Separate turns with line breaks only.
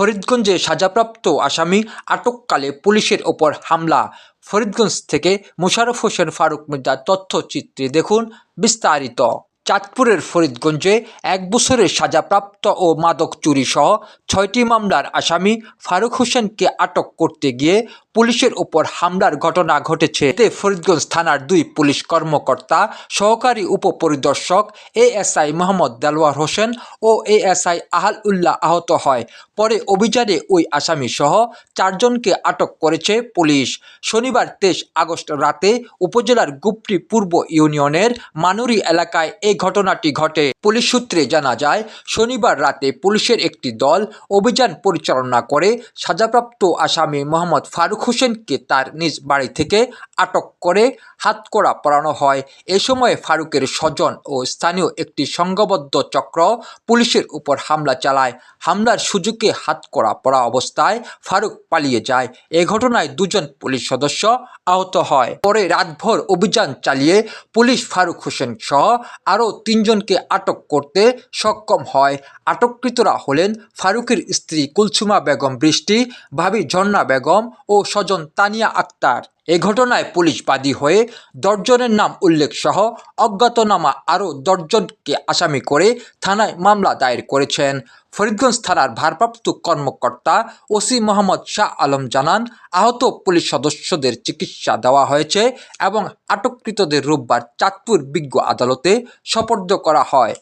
ফরিদগঞ্জে সাজাপ্রাপ্ত আসামি আটককালে পুলিশের ওপর হামলা। ফরিদগঞ্জ থেকে মোশারফ হোসেন ফারুক মির্জার তথ্যচিত্রে দেখুন বিস্তারিত। চাঁদপুরের ফরিদগঞ্জে এক বছরের সাজাপ্রাপ্ত ও মাদক চুরি সহ ছয়টি মামলার আসামি ফারুক হোসেনকে আটক করতে গিয়ে পুলিশের উপর হামলার ঘটনা ঘটেছে। এতে ফরিদগঞ্জ থানার দুই পুলিশ কর্মকর্তা, সহকারী উপপরিদর্শক এএসআই মোহাম্মদ দেলওয়ার হোসেন ও এএসআই আহাল উল্লাহ আহত হয়। পরে অভিযানে ওই আসামি সহ চারজনকে আটক করেছে পুলিশ। শনিবার তেইশ আগস্ট রাতে উপজেলার গুপ্তি পূর্ব ইউনিয়নের মানুরি এলাকায় এই ঘটনাটি ঘটে। পুলিশ সূত্রে জানা যায়, শনিবার রাতে পুলিশের একটি দল অভিযান পরিচালনা করে সাজাপ্রাপ্ত আসামি মোহাম্মদ ফারুক হোসেনকে তার নিজ বাড়ি থেকে আটক করে হাতকড়া পরানো হয়। এ সময় ফারুকের স্বজন ও স্থানীয় একটি সংঘবদ্ধ চক্র পুলিশের উপর হামলা চালায়। হামলার সুযোগে হাতকড়া পরা অবস্থায় ফারুক পালিয়ে যায়। এ ঘটনায় দুজন পুলিশ সদস্য আহত হয়। পরে রাতভর অভিযান চালিয়ে পুলিশ ফারুক হোসেন সহ আরও তিনজনকে আটক করতে সক্ষম হয়। আটককৃতরা হলেন ফারুকের স্ত্রী কুলসুমা বেগম বৃষ্টি, ভাবি ঝর্ণা বেগম ও স্বজন তানিয়া আক্তার। এ ঘটনায় পুলিশ বাদী হয়ে দশজনের নাম উল্লেখ সহ অজ্ঞাতনামা আরও দশজনকে আসামি করে থানায় মামলা দায়ের করেছেন। ফরিদগঞ্জ থানার ভারপ্রাপ্ত কর্মকর্তা ওসি মোহাম্মদ শাহ আলম জানান, আহত পুলিশ সদস্যদের চিকিৎসা দেওয়া হয়েছে এবং আটককৃতদের রোববার চাঁদপুর বিজ্ঞ আদালতে সোপর্দ করা হয়।